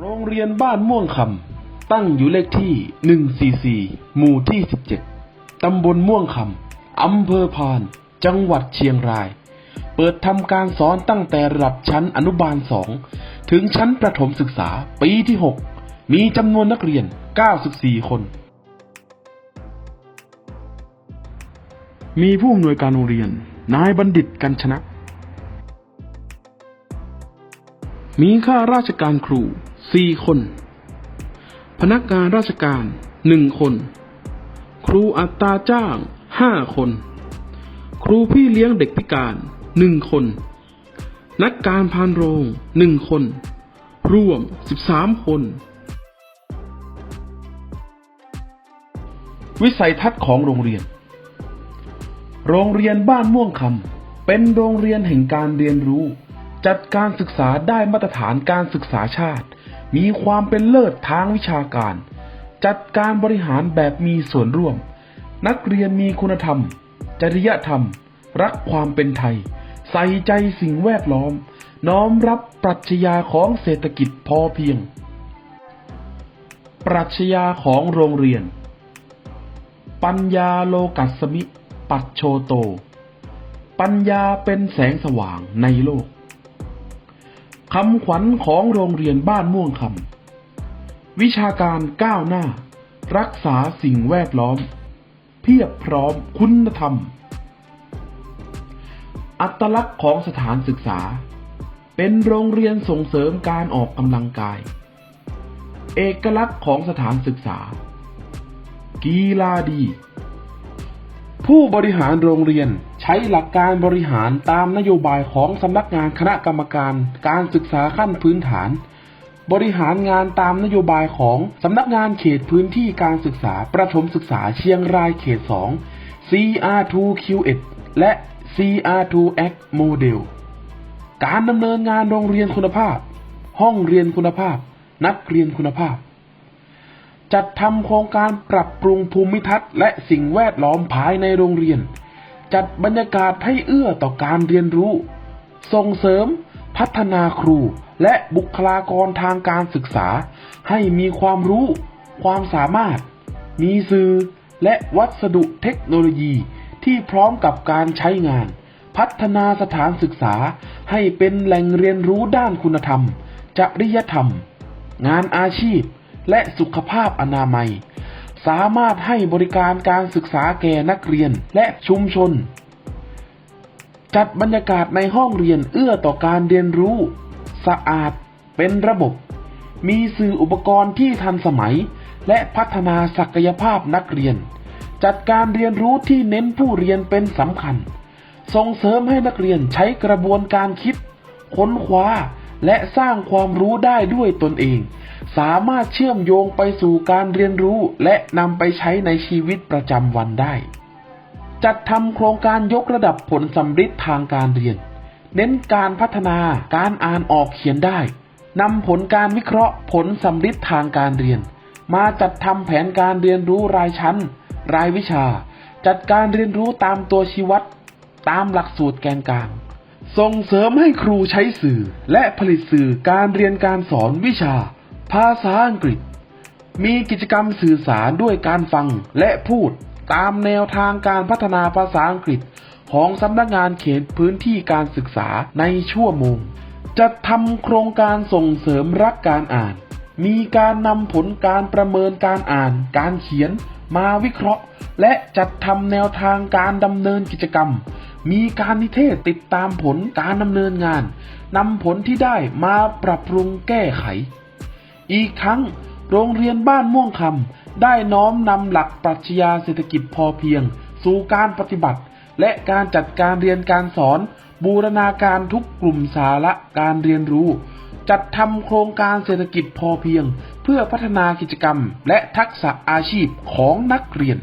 โรงเรียนบ้านม่วงคำตั้งอยู่เลขที่ 144 หมู่ที่ 17 ตำบลม่วงคำอำเภอพาน จังหวัดเชียงราย เปิดทำการสอนตั้งแต่ระดับชั้นอนุบาล 2 ถึงชั้นประถมศึกษาปีที่ 6 มีจำนวนนักเรียน 94 คน มีผู้อำนวยการโรงเรียน นายบัณฑิตกันชนะ มีข้าราชการครู 4คน พนักงานราชการ1คน ครูอัตราจ้าง5คน ครูพี่เลี้ยงเด็กพิการ1คน นักการพานโรง1คน รวม13คน วิสัยทัศน์ของโรงเรียน โรงเรียนบ้านม่วงคำเป็นโรงเรียนแห่งการเรียนรู้จัดการศึกษาได้มาตรฐานการศึกษาชาติ มีความเป็นเลิศทางวิชาการ จัดการบริหารแบบมีส่วนร่วม นักเรียนมีคุณธรรม จริยธรรม รักความเป็นไทย ใส่ใจสิ่งแวดล้อม น้อมรับปรัชญาของเศรษฐกิจพอเพียง ปรัชญาของโรงเรียน ปัญญาโลกัสมิ ปัจโชโต ปัญญาเป็นแสงสว่างในโลก คำขวัญของโรงเรียนบ้านม่วงคำวิชาการก้าวหน้า รักษาสิ่งแวดล้อม เพียบพร้อมคุณธรรม อัตลักษณ์ของสถานศึกษา เป็นโรงเรียนส่งเสริมการออกกำลังกาย เอกลักษณ์ของสถานศึกษา กีฬาดี ผู้บริหารโรงเรียน ช้หลักการบริหารตามนโยบายของสำนักงานคณะกรรมการ การศึกษาขั้นพื้นฐาน บริหารงานตามนโยบายของสำนักงานเขตพื้นที่การศึกษา ประถมศึกษาเชียงรายเขต 2 CR2Q1 และ CR2Act Model การดำเนินงานโรงเรียนคุณภาพ ห้องเรียนคุณภาพ นักเรียนคุณภาพ จัดทำโครงการปรับปรุงภูมิทัศน์และสิ่งแวดล้อมภายในโรงเรียน จัดบรรยากาศให้เอื้อต่อการเรียนรู้ ส่งเสริม พัฒนาครูและบุคลากรทางการศึกษา ให้มีความรู้ ความสามารถ มีสื่อ และวัสดุเทคโนโลยีที่พร้อมกับการใช้งาน พัฒนาสถานศึกษาให้เป็นแหล่งเรียนรู้ด้านคุณธรรม จริยธรรม งานอาชีพ และสุขภาพอนามัย สามารถให้บริการการศึกษาแก่นักเรียนและชุมชน จัดบรรยากาศในห้องเรียนเอื้อต่อการเรียนรู้ สะอาดเป็นระบบ มีสื่ออุปกรณ์ที่ทันสมัย และพัฒนาศักยภาพนักเรียน จัดการเรียนรู้ที่เน้นผู้เรียนเป็นสำคัญ ส่งเสริมให้นักเรียนใช้กระบวนการคิด ค้นคว้า และสร้างความรู้ได้ด้วยตนเอง สามารถเชื่อมโยงไปสู่การเรียนรู้และนำไปใช้ในชีวิตประจำวันได้ จัดทำโครงการยกระดับผลสำฤทธิ์ทางการเรียน เน้นการพัฒนาการอ่านออกเขียนได้นำผลการวิเคราะห์ผลสำฤทธิ์ทางการเรียน มาจัดทำแผนการเรียนรู้รายชั้น รายวิชา จัดการเรียนรู้ตามตัวชี้วัด ตามหลักสูตรแกนกลาง ส่งเสริมให้ครูใช้สื่อและผลิตสื่อการเรียนการสอนวิชา ภาษาอังกฤษ มีกิจกรรมสื่อสารด้วยการฟังและพูดตามแนวทางการพัฒนาภาษาอังกฤษ ของสำนักงานเขตพื้นที่การศึกษาในชั่วโมง จัดทำโครงการส่งเสริมรักการอ่าน มีการนำผลการประเมินการอ่าน การเขียน มาวิเคราะห์ และจัดทำแนวทางการดำเนินกิจกรรม มีการนิเทศติดตามผลการดำเนินงานนำผลที่ได้มาปรับปรุงแก้ไข อีกทั้งโรงเรียนบ้านม่วงคำได้น้อมนำหลักปรัชญาเศรษฐกิจพอเพียง สู่การปฏิบัติ และการจัดการเรียนการสอน บูรณาการทุกกลุ่มสาระการเรียนรู้ จัดทำโครงการเศรษฐกิจพอเพียง เพื่อพัฒนากิจกรรมและทักษะอาชีพของนักเรียน